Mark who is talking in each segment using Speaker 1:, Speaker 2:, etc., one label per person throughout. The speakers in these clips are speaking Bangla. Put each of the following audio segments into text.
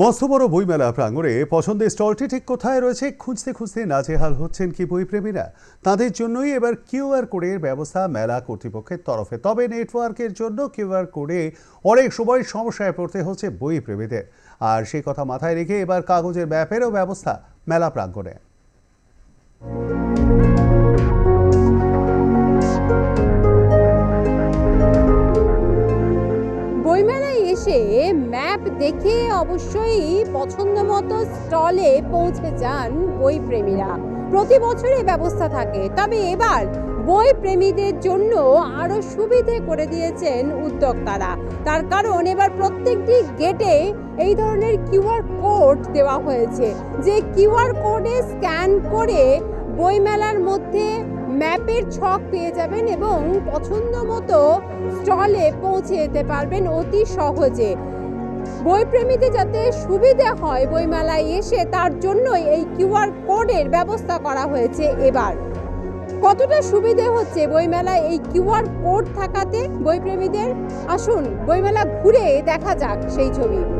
Speaker 1: মস্ত বড় বইমেলা প্রাঙ্গণে পছন্দের স্টলটি ঠিক কোথায় রয়েছে, খুঁজতে খুঁজতে নাজেহাল হচ্ছেন কি বইপ্রেমীরা? তাদের জন্যই এবার কিউআর কোডের ব্যবস্থা মেলা কর্তৃপক্ষের তরফে। তবে নেটওয়ার্কের জন্য কিউআর কোডে অনেক সময় সমস্যায় পড়তে হচ্ছে বইপ্রেমীদের। আর সেই কথা মাথায় রেখে এবার কাগজের ব্যাপেরও ব্যবস্থা মেলা প্রাঙ্গণে।
Speaker 2: বইমেলায় এসে ম্যাপ দেখে অবশ্যই পছন্দ মতো স্টলে পৌঁছে যান বই প্রেমীরা প্রতি বছরই ব্যবস্থা থাকে। তবে এবার বই প্রেমীদের জন্য আরও সুবিধে করে দিয়েছেন উদ্যোক্তারা। তার কারণ এবার প্রত্যেকটি গেটে এই ধরনের কিউআর কোড দেওয়া হয়েছে। যে কিউআর কোডে স্ক্যান করে বইমেলার মধ্যে ম্যাপের ছক পেয়ে যাবেন এবং পছন্দ মতো স্টলে পৌঁছে যেতে পারবেন অতি সহজে। বইপ্রেমীদের যাতে সুবিধা হয় বইমেলায় এসে, তার জন্যই এই কিউআর কোডের ব্যবস্থা করা হয়েছে এবার। কতটা সুবিধে হচ্ছে বইমেলায় এই কিউআর কোড থাকাতে বইপ্রেমীদের? আসুন, বইমেলা ঘুরে দেখা যাক সেই ছবি।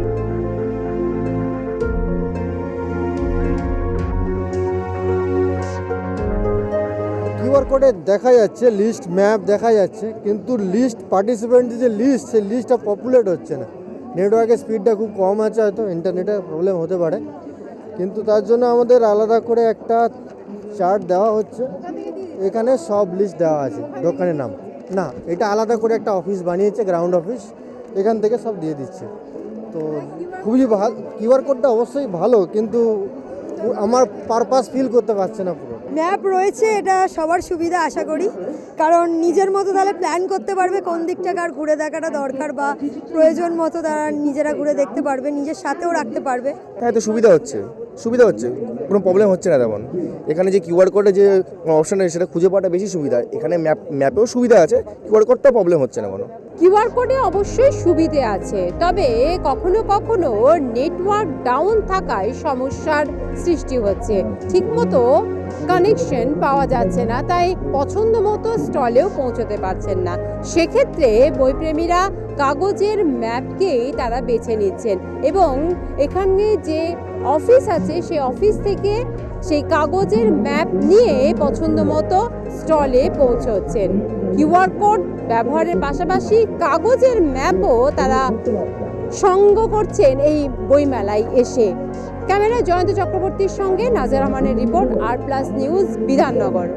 Speaker 3: কিউআর কোডে দেখা যাচ্ছে, লিস্ট, ম্যাপ দেখা যাচ্ছে, কিন্তু লিস্ট, পার্টিসিপেন্ট যে লিস্ট, সেই লিস্টটা পপুলেট হচ্ছে না। নেটওয়ার্কের স্পিডটা খুব কম আছে হয়তো ইন্টারনেটের প্রবলেম হতে পারে। কিন্তু তার জন্য আমাদের আলাদা করে একটা চার্ট দেওয়া হচ্ছে। এখানে সব লিস্ট দেওয়া আছে, দোকানের নাম। না, এটা আলাদা করে একটা অফিস বানিয়েছে, গ্রাউন্ড অফিস। এখান থেকে সব দিয়ে দিচ্ছে। তো খুবই ভালো কিউআর কোডটা অবশ্যই ভালো, কিন্তু আমার পারপাস ফিল করতে পারছে না পুরো।
Speaker 4: ম্যাপ রয়েছে এটা সবার সুবিধা আশা করি। কারণ নিজের মতো তাহলে প্ল্যান করতে পারবে কোন দিকটা কার ঘুরে দেখাটা দরকার বা প্রয়োজন মতো তারা নিজেরা ঘুরে দেখতে পারবে নিজের সাথেও রাখতে পারবে।
Speaker 5: হ্যাঁ তো সুবিধা হচ্ছে সুবিধা হচ্ছে কোনো প্রবলেম হচ্ছে না তেমন। এখানে যে কিউআর কোডে যে অপশন আছে সেটা খুঁজে পাওয়াটা বেশি সুবিধা। এখানে ম্যাপ ম্যাপেও সুবিধা আছে কিউআর কোডটাও প্রবলেম হচ্ছে না কোনো।
Speaker 2: কিউআর কোডে অবশ্যই সুবিধে আছে তবে কখনো কখনো নেটওয়ার্ক ডাউন থাকায় সমস্যার সৃষ্টি হচ্ছে। ঠিকমতো কানেকশন পাওয়া যাচ্ছে না, তাই পছন্দ মতো স্টলেও পৌঁছতে পারছেন না। সেক্ষেত্রে বইপ্রেমীরা কাগজের ম্যাপকেই তারা বেছে নিচ্ছেন এবং এখানে যে অফিস আছে সেই অফিস থেকে সেই কাগজের ম্যাপ নিয়ে পছন্দ মতো স্টলে পৌঁছচ্ছেন। কিউআর কোড ব্যবহারের পাশাপাশি কাগজের ম্যাপও তারা সঙ্গ করছেন এই বইমেলায় এসে। ক্যামেরায় জয়ন্ত চক্রবর্তীর সঙ্গে নাজার রহমানের রিপোর্ট আর প্লাস নিউজ বিধাননগর।